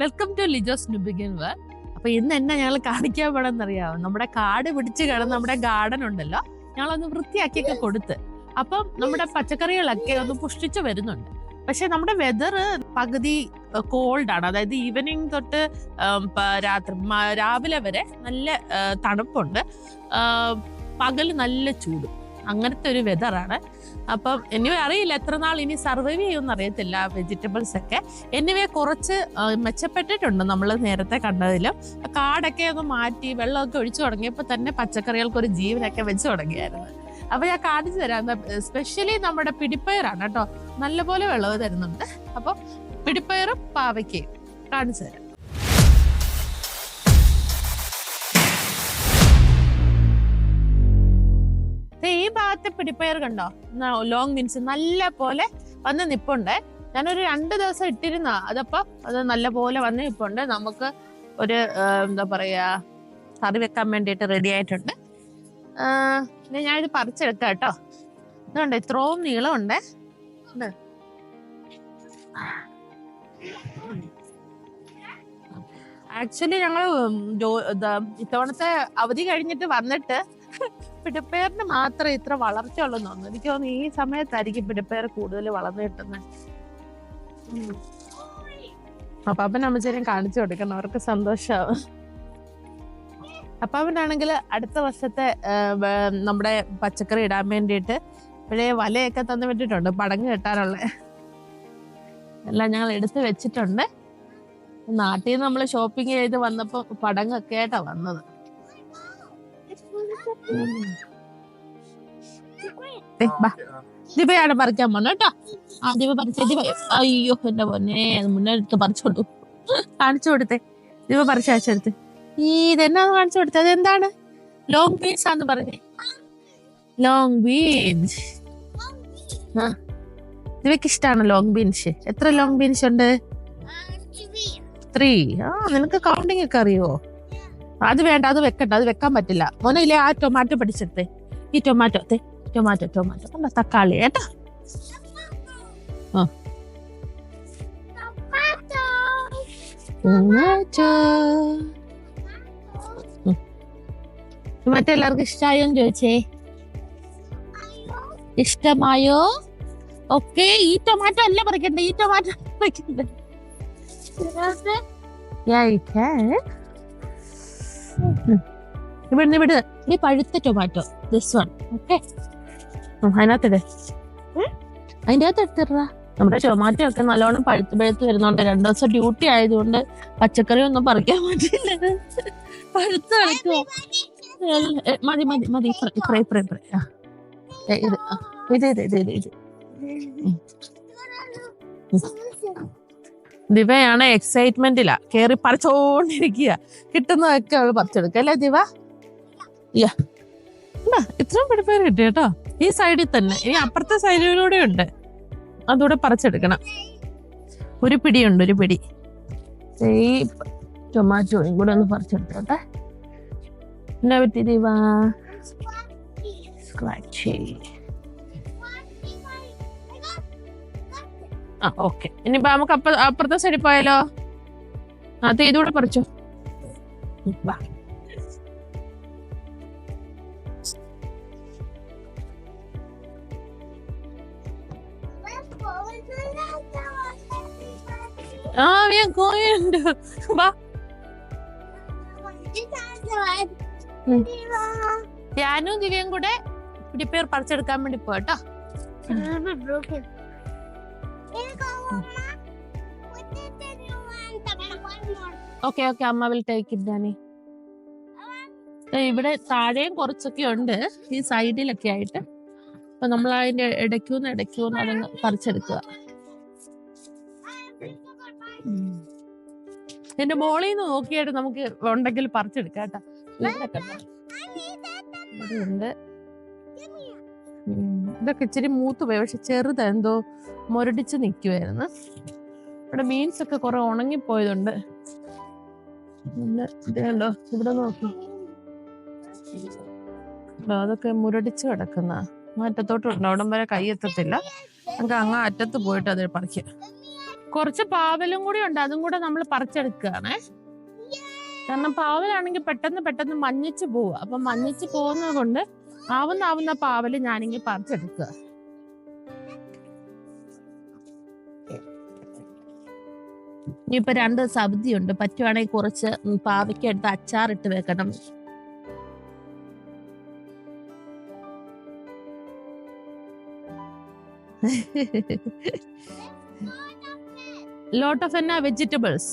Welcome to ലിജോസ് ന്യൂബിഗിൻ വർ അപ്പൊ ഇന്ന് എന്നെ ഞങ്ങൾ കാണിക്കാൻ പോണെന്നറിയാമോ നമ്മുടെ കാട് പിടിച്ച് കിടന്ന് നമ്മുടെ ഗാർഡൻ ഉണ്ടല്ലോ. ഞങ്ങളൊന്ന് വൃത്തിയാക്കിയൊക്കെ കൊടുത്ത്. അപ്പം നമ്മുടെ പച്ചക്കറികളൊക്കെ ഒന്ന് പുഷ്ടിച്ചു വരുന്നുണ്ട്. പക്ഷെ നമ്മുടെ വെതർ പകുതി കോൾഡ് ആണ്. അതായത് ഈവനിങ് തൊട്ട് രാത്രി രാവിലെ വരെ നല്ല തണുപ്പുണ്ട്. പകൽ നല്ല ചൂട്. അങ്ങനത്തെ ഒരു വെതറാണ് അപ്പം എനിവേ അറിയില്ല എത്ര നാൾ ഇനി സർവൈവ് ചെയ്യുമെന്ന് അറിയത്തില്ല വെജിറ്റബിൾസ് ഒക്കെ. എനിവേ കുറച്ച് മെച്ചപ്പെട്ടിട്ടുണ്ട് നമ്മൾ നേരത്തെ കണ്ടതിലും. കാടൊക്കെ ഒന്ന് മാറ്റി വെള്ളമൊക്കെ ഒഴിച്ചു തുടങ്ങിയപ്പോൾ തന്നെ പച്ചക്കറികൾക്ക് ഒരു ജീവനൊക്കെ വെച്ച് തുടങ്ങിയായിരുന്നു. അപ്പൊ ഞാൻ കാണിച്ചു തരാം. സ്പെഷ്യലി നമ്മുടെ പിടിപ്പയറാണ് കേട്ടോ. നല്ലപോലെ വിളവ് തരുന്നുണ്ട്. അപ്പോൾ പിടിപ്പയറും പാവയ്ക്കയും കാണിച്ചു തരാം. ഭാഗത്തെ പിടിപ്പയർ കണ്ടോ? ലോങ് മീൻസ് നല്ല പോലെ വന്ന് നിപ്പുണ്ട്. ഞാനൊരു രണ്ട് ദിവസം ഇട്ടിരുന്ന. അതപ്പോ അത് നല്ല പോലെ വന്ന് നിപ്പുണ്ട്. നമുക്ക് ഒരു എന്താ പറയാ കറി വെക്കാൻ വേണ്ടിയിട്ട് റെഡി ആയിട്ടുണ്ട്. പിന്നെ ഞാനിത് പറിച്ചെടുക്കാം കേട്ടോ. ഇതുണ്ട് ഇത്രയും നീളമുണ്ട്. ആക്ച്വലി ഞങ്ങൾ ഇത്തവണത്തെ അവധി കഴിഞ്ഞിട്ട് വന്നിട്ട് പിടിപ്പയറിന് മാത്രം ഇത്ര വളർച്ച ഉള്ളെന്ന് തോന്നുന്നു. എനിക്ക് തോന്നുന്നു ഈ സമയത്തായിരിക്കും പിടിപ്പേർ കൂടുതൽ വളർന്നു കിട്ടുന്നത് അപ്പാപ്പൻ അമ്മച്ചേരും കാണിച്ചു കൊടുക്കണം. അവർക്ക് സന്തോഷമാവും അപ്പാപ്പനാണെങ്കിൽ അടുത്ത വർഷത്തെ നമ്മുടെ പച്ചക്കറി ഇടാൻ വേണ്ടിയിട്ട് ഇപ്പോഴേ വലയൊക്കെ തന്നു വിട്ടിട്ടുണ്ട്. പടങ്ങ് കെട്ടാനുള്ള. എല്ലാം ഞങ്ങൾ എടുത്ത് വെച്ചിട്ടുണ്ട്. നാട്ടിൽ നിന്ന് നമ്മൾ ഷോപ്പിംഗ് ചെയ്ത് വന്നപ്പോൾ പടങ്ങൊക്കെ ആയിട്ടാണ് വന്നത്. ബാ. ദിവയാണ് പറിക്കാൻ പോണ കേട്ടോ. ആ ദിവ പറിച്ച ദിവ അയ്യോ എന്റെ പൊന്നെ മുന്നേ എടുത്ത് പറിച്ചോട്ടു കാണിച്ചു കൊടുത്തേ. ദിവ പറിച്ച അയച്ചെടുത്ത് ഈ ഇതെന്നാന്ന് കാണിച്ചു കൊടുത്തത് അതെന്താണ്? ലോങ് ബീൻസ് ആന്ന് പറഞ്ഞേ. ലോങ് ബീൻസ് ആ. ദിവയ്ക്ക് ഇഷ്ടമാണ് ലോങ് ബീൻസ് എത്ര ലോങ് ബീൻസ് ഉണ്ട്? ത്രീ ആ നിനക്ക് കൗണ്ടിങ് ഒക്കെ അറിയോ? അത് വേണ്ട അത് വെക്കണ്ട അത് വെക്കാൻ പറ്റില്ല. മോനെ ഇല്ലേ ആ ടൊമാറ്റോ പഠിച്ചെടുത്തേ. ഈ ടൊമാറ്റോ തേ ടൊമാറ്റോ ടൊമാറ്റോ കണ്ടോ തക്കാളി കേട്ടോ? മറ്റെല്ലാവർക്കും ടൊമാറ്റോ എല്ലാവർക്കും ഇഷ്ടമായോ ചോദിച്ചേ? ഇഷ്ടമായോ? ഓക്കെ ഈ ടൊമാറ്റോ അല്ല പറിക്കണ്ടേ ഈ ടൊമാറ്റോ പറിക്കണ്ടേ. Yeah, you can. ഇവിടുന്ന് ഇവിടെ ഈ പഴുത്ത ടൊമാറ്റോ ദിസ് വൺ ഓക്കെ അതിനകത്തിടെ. അതിന്റെ അകത്ത് എടുത്തിടാ നമ്മുടെ ടൊമാറ്റോ ഒക്കെ നല്ലോണം പഴുത്ത് പഴുത്ത് വരുന്നുണ്ട്. രണ്ടു ദിവസം ഡ്യൂട്ടി ആയതുകൊണ്ട് പച്ചക്കറി ഒന്നും പറിക്കാൻ പറ്റില്ല പഴുത്ത് കളിക്കുവോ ഏ, മതി മതി മതി. ആ. ഏ, ആ, ഇത് ഇത് ഇത് ഇത് ഇത്. ദിവയാണ് എക്സൈറ്റ്മെന്റിലാ കേറി പറിച്ചോണ്ടിരിക്കുക കിട്ടുന്നതൊക്കെ അവൾ പറിച്ചെടുക്കുക അല്ലേ ദിവ? യാ ഇതാ, ഇത്രയും പിടിപ്പേര് കിട്ടി കേട്ടോ. ഈ സൈഡിൽ തന്നെ. ഇനി അപ്പുറത്തെ സൈഡിലൂടെ ഉണ്ട്. അതുകൂടെ പറിച്ചെടുക്കണം. ഒരു പിടിയുണ്ട് ഒരു പിടി. ഈ ടൊമാറ്റോയും കൂടെ ഒന്ന് പറിച്ചെടുത്തോട്ടെ. എന്നാ പറ്റി ദിവ? Scratch okay. ഇനിയിപ്പോ നമുക്ക് അപ്പ അപ്പുറത്തെ സൈഡിൽ പോയാലോ? അത് ഇതുകൂടെ പറിച്ചോ. ആ ഞാൻ കോയുണ്ട് ഞാനും ദിവ്യയും കൂടെ പിടിപ്പേർ പറിച്ചെടുക്കാൻ വേണ്ടി പോട്ടോ ഓക്കെ ഓക്കെ അമ്മ വിൽ ടേക്ക് ഇറ്റ് ദാനി ഇവിടെ താഴെയും കുറച്ചൊക്കെ ഉണ്ട്. ഈ സൈഡിലൊക്കെ ആയിട്ട്. അപ്പൊ നമ്മൾ അതിന്റെ ഇടയ്ക്കൂന്ന് ഇടയ്ക്കൂന്ന് അതങ്ങ് പറിച്ചെടുക്കുക. എന്റെ മോളിൽ നിന്ന് നോക്കിയായിട്ട് നമുക്ക് ഉണ്ടെങ്കിൽ പറിച്ചെടുക്കാം കേട്ടോ. ഇതൊക്കെ ഇച്ചിരി മൂത്ത് പോയി. പക്ഷെ ചെറുത് എന്തോ മുരടിച്ച് നിൽക്കുമായിരുന്നു ഇവിടെ മീൻസ് ഒക്കെ കുറെ ഉണങ്ങിപ്പോയതുണ്ട്. ഇതേണ്ടോ ഇവിടെ നോക്കി. അതൊക്കെ മുരടിച്ച് കിടക്കുന്ന. അറ്റത്തോട്ടുണ്ട്. അവിടം വരെ കൈ എത്തത്തില്ല. നമുക്ക് അങ്ങ് അറ്റത്ത് പോയിട്ട് അത് പറിക്കാം. കുറച്ച് പാവലും കൂടി ഉണ്ട്. അതും കൂടെ നമ്മൾ പറിച്ചെടുക്കുകയാണേ. കാരണം പാവലാണെങ്കിൽ പെട്ടെന്ന് പെട്ടെന്ന് മഞ്ഞിച്ച് പോവുക. അപ്പൊ മഞ്ഞിച്ച് പോകുന്നത് കൊണ്ട് ആവുന്ന ആവുന്ന പാവൽ ഞാനിങ്ങനെ പറിച്ചെടുക്കുക ഇനിയിപ്പൊ രണ്ട് സബ്ദി ഉണ്ട് പറ്റുവാണെങ്കിൽ കുറച്ച് പാവയ്ക്ക് എടുത്ത് അച്ചാറിട്ട് വെക്കണം. ലോട്ട് ഓഫ് എന്നാ വെജിറ്റബിൾസ്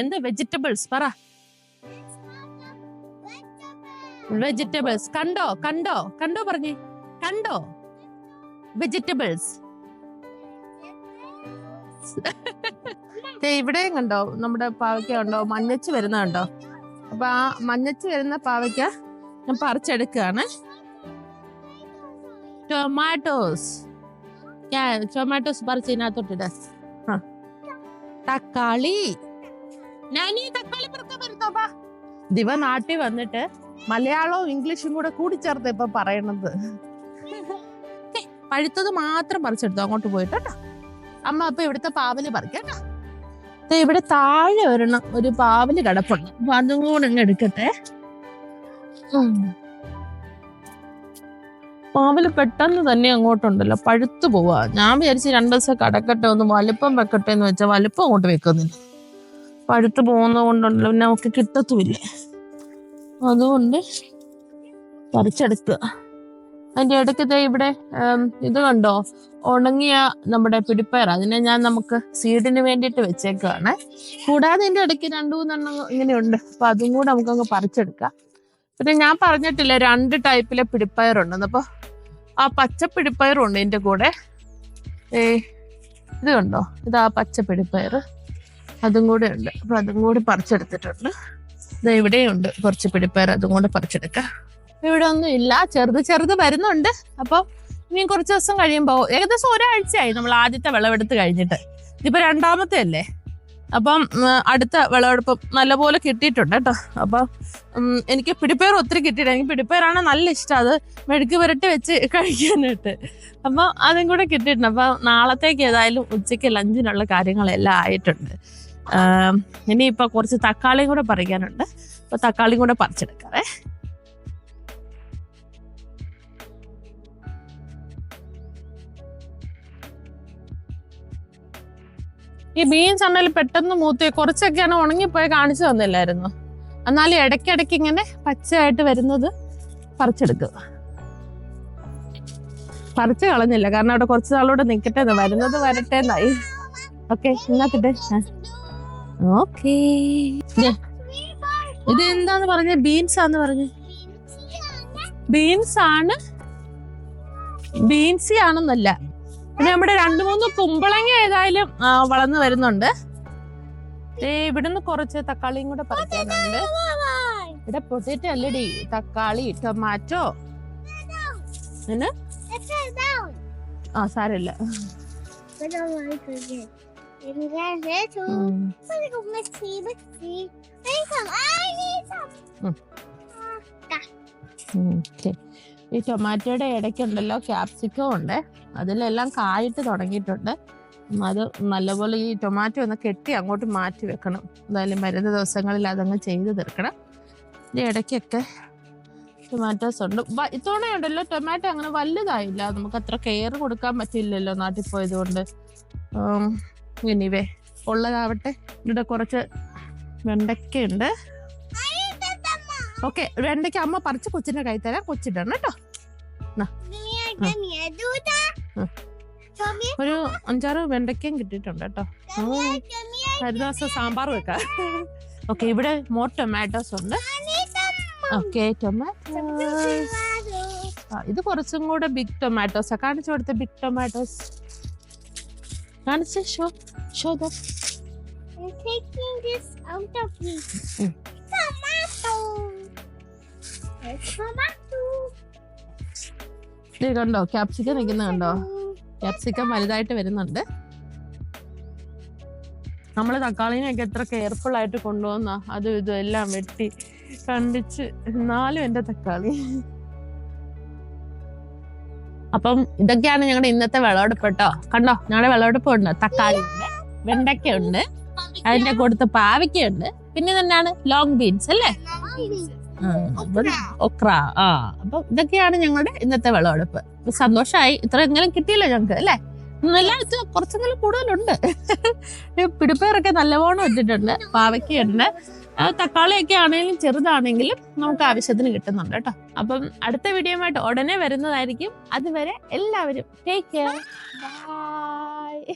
എന്താ വെജിറ്റബിൾസ് പറ. വെജിറ്റബിൾസ് കണ്ടോ? കണ്ടോ? കണ്ടോ പറഞ്ഞേ? കണ്ടോ? വെജിറ്റബിൾസ് ഇവിടെയും കണ്ടോ? നമ്മുടെ പാവയ്ക്ക ഉണ്ടോ? മഞ്ഞച്ച് വരുന്നുണ്ടോ അപ്പൊ ആ മഞ്ഞച്ച് വരുന്ന പാവയ്ക്ക ഞാൻ പറിച്ചെടുക്കുകയാണ്. ടൊമാറ്റോസ് ടൊമാറ്റോസ് പറിച്ച് ഇതിനകത്തോട്ടിട. തക്കാളി. തക്കാളി വരുന്നോ ദിവ നാട്ടിൽ വന്നിട്ട് മലയാളവും ഇംഗ്ലീഷും കൂടെ കൂടിച്ചേർത്ത് ഇപ്പൊ പറയണത്. പഴുത്തത് മാത്രം പറിച്ചെടുത്തു അങ്ങോട്ട് പോയിട്ട് അമ്മ അപ്പൊ ഇവിടുത്തെ പാവൽ പറിക്കാം ദേ ഇവിടെ താഴെ ഒരെണ്ണം ഒരു പാവൽ കിടപ്പുണ്ട്. അപ്പൊ അതും കൂടെ അങ്ങ് എടുക്കട്ടെ. പാവൽ പെട്ടെന്ന് തന്നെ അങ്ങോട്ടുണ്ടല്ലോ പഴുത്തു പോവാ. ഞാൻ വിചാരിച്ച് രണ്ടു ദിവസം കടക്കട്ടെ ഒന്ന് വലുപ്പം വെക്കട്ടെ എന്ന് വെച്ചാൽ വലുപ്പം അങ്ങോട്ട് വെക്കുന്നില്ല. പഴുത്തു പോകുന്നത് കൊണ്ടുണ്ടല്ലോ പിന്നെ നമുക്ക് കിട്ടത്തുമില്ല. അതുകൊണ്ട് പറിച്ചെടുക്കുക. അതിന്റെ ഇടയ്ക്ക് ദേ ഇവിടെ ഇത് കണ്ടോ? ഉണങ്ങിയ നമ്മുടെ പിടിപ്പയർ. അതിനെ ഞാൻ നമുക്ക് സീഡിന് വേണ്ടിയിട്ട് വെച്ചേക്കാണ് കൂടാതെ ഇതിന്റെ ഇടയ്ക്ക് രണ്ടു മൂന്നെണ്ണം ഇങ്ങനെയുണ്ട്. അപ്പൊ അതും കൂടെ നമുക്കങ്ങ് പറിച്ചെടുക്കാം. പിന്നെ ഞാൻ പറഞ്ഞിട്ടില്ല രണ്ട് ടൈപ്പിലെ പിടിപ്പയറുണ്ടെന്ന് അപ്പോൾ ആ പച്ച പിടിപ്പയറുണ്ട് എന്റെ കൂടെ. ഏ ഇത് കണ്ടോ? ഇതാ പച്ച പിടിപ്പയർ അതും കൂടെ ഉണ്ട്. അപ്പൊ അതും കൂടി പറിച്ചെടുത്തിട്ടുണ്ട്. ഇവിടെയുണ്ട് കുറച്ച് പിടിപ്പേർ അതും കൂടെ പറിച്ചെടുക്കാം. ഇവിടെ ഒന്നും ഇല്ല. ചെറുത് ചെറുത് വരുന്നുണ്ട്. അപ്പൊ ഇനി കുറച്ച് ദിവസം കഴിയുമ്പോൾ ഏകദേശം ഒരാഴ്ചയായി നമ്മൾ ആദ്യത്തെ വിളവെടുത്ത് കഴിഞ്ഞിട്ട്. ഇതിപ്പോ രണ്ടാമത്തെ അല്ലേ? അപ്പം അടുത്ത വിളവെടുപ്പ് നല്ലപോലെ കിട്ടിയിട്ടുണ്ട് കേട്ടോ. അപ്പൊ എനിക്ക് പിടിപ്പയർ ഒത്തിരി കിട്ടിയിട്ടുണ്ട് എനിക്ക് പിടിപ്പയറാണ് നല്ല ഇഷ്ടം. അത് മെഴുക്ക് പുരട്ടി വെച്ച് കഴിക്കാനായിട്ട്. അപ്പൊ അതും കൂടെ കിട്ടിയിട്ടുണ്ട്. അപ്പൊ നാളത്തേക്ക് ഏതായാലും ഉച്ചയ്ക്ക് ലഞ്ചിനുള്ള കാര്യങ്ങളെല്ലാം ആയിട്ടുണ്ട്. ഇപ്പൊ കുറച്ച് തക്കാളിയും കൂടെ പറിക്കാനുണ്ട്. അപ്പൊ തക്കാളിയും കൂടെ പറിച്ചെടുക്കാവേ. ഈ ബീൻസ് ആണെങ്കിൽ പെട്ടെന്ന് മൂത്ത് കുറച്ചൊക്കെയാണ് ഉണങ്ങിപ്പോയി കാണിച്ചു തന്നില്ലായിരുന്നു. എന്നാലും ഇടയ്ക്കിടയ്ക്ക് ഇങ്ങനെ പച്ചയായിട്ട് വരുന്നത് പറിച്ചെടുക്കുക. പറിച്ചു കളഞ്ഞില്ല. കാരണം അവിടെ കുറച്ച് നാളൂടെ നിൽക്കട്ടെ വരുന്നത് വരട്ടെ എന്നായി. ഓക്കെ ഇന്നത്തെ ഓക്കേ. ഇത് എന്താന്ന് പറഞ്ഞ? ബീൻസ് ആന്ന് പറഞ്ഞു. ബീൻസ് ആണ്. ബീൻസി ആണെന്നല്ല. പിന്നെ നമ്മുടെ രണ്ടു മൂന്ന് കുമ്പളങ്ങ ഏതായാലും വളർന്നു വരുന്നുണ്ട്. ഇവിടുന്ന് കുറച്ച് തക്കാളിയും കൂടെ പറിക്കാനുണ്ട്. ഇവിടെ പൊട്ടേറ്റോ അല്ലടി? തക്കാളി ടൊമാറ്റോ. എന്നാ ആ സാരമില്ല. ഈ ടൊമാറ്റോയുടെ ഇടയ്ക്കുണ്ടല്ലോ ക്യാപ്സിക്കം ഉണ്ട്. അതിലെല്ലാം കായിട്ട് തുടങ്ങിയിട്ടുണ്ട്. അത് നല്ലപോലെ ഈ ടൊമാറ്റോ ഒന്ന് കെട്ടി അങ്ങോട്ട് മാറ്റി വെക്കണം. എന്തായാലും വരുന്ന ദിവസങ്ങളിൽ അതങ്ങ് ചെയ്ത് തീർക്കണം. ഇതിന്റെ ഇടയ്ക്കൊക്കെ ടൊമാറ്റോസ് ഉണ്ട്. വ- ഇത്തവണ ഉണ്ടല്ലോ ടൊമാറ്റോ അങ്ങനെ വലുതായില്ല. നമുക്ക് അത്ര കെയർ കൊടുക്കാൻ പറ്റില്ലല്ലോ നാട്ടിൽ പോയത് ഇനിവേ ഉള്ളതാവട്ടെ. ഇവിടെ കുറച്ച് വെണ്ടയ്ക്കുണ്ട് ഓക്കെ വെണ്ടയ്ക്ക അമ്മ പറിച്ച് കൊച്ചിന്റെ കൈ തരാം. കൊച്ചിടണം കേട്ടോ. ഒരു അഞ്ചാറ് വെണ്ടയ്ക്കയും കിട്ടിയിട്ടുണ്ട് കേട്ടോ. ഒരു ദിവസം സാമ്പാർ വെക്കാം. ഓക്കെ ഇവിടെ മോർ ടൊമാറ്റോസ് ഉണ്ട്. ഓക്കെ ടൊമാറ്റോസ് ഇത് കുറച്ചും കൂടെ ബിഗ് ടൊമാറ്റോസ് കാണിച്ചു കൊടുത്ത ബിഗ് ടൊമാറ്റോസ് കാണിച്ച show show taking this out of me. Mm. Tomato. It's tomato. കണ്ടോ ക്യാപ്സിക്കം നിൽക്കുന്ന കണ്ടോ ക്യാപ്സിക്കം വലുതായിട്ട് വരുന്നുണ്ട് നമ്മൾ തക്കാളിനെയൊക്കെ എത്ര കെയർഫുൾ ആയിട്ട് കൊണ്ടുവന്ന അതും ഇതും എല്ലാം വെട്ടി കണ്ടിച്ച് എന്നാലും എന്റെ തക്കാളി അപ്പം ഇതൊക്കെയാണ് ഞങ്ങളുടെ ഇന്നത്തെ വിളവെടുപ്പ് കേട്ടോ കണ്ടോ? ഞങ്ങളുടെ വിളവെടുപ്പ് ഉണ്ട്. തക്കാളി ഉണ്ട് വെണ്ടയ്ക്ക ഉണ്ട് അതിന്റെ കൊടുത്ത് പാവയ്ക്ക ഉണ്ട് പിന്നെ തന്നെയാണ് ലോങ് ബീൻസ് അല്ലേ? ഒക്ര ആ. അപ്പൊ ഇതൊക്കെയാണ് ഞങ്ങളുടെ ഇന്നത്തെ വിളവെടുപ്പ്. സന്തോഷമായി ഇത്ര ഇത്രയെങ്കിലും കിട്ടിയല്ലോ ഞങ്ങൾക്ക് അല്ലേ? നല്ല കുറച്ചെങ്കിലും കൂടുതലുണ്ട്. പിടിപ്പേറൊക്കെ നല്ലവണ്ണം ഇട്ടിട്ടുണ്ട്. പാവയ്ക്കുണ്ട് ആ, തക്കാളിയൊക്കെ ആണെങ്കിലും ചെറുതാണെങ്കിലും നമുക്ക് ആവശ്യത്തിന് കിട്ടുന്നുണ്ട് കേട്ടോ. അപ്പം അടുത്ത വീഡിയോയുമായിട്ട് ഉടനെ വരുന്നതായിരിക്കും. അതുവരെ എല്ലാവരും ടേക്ക് കെയർ ബൈ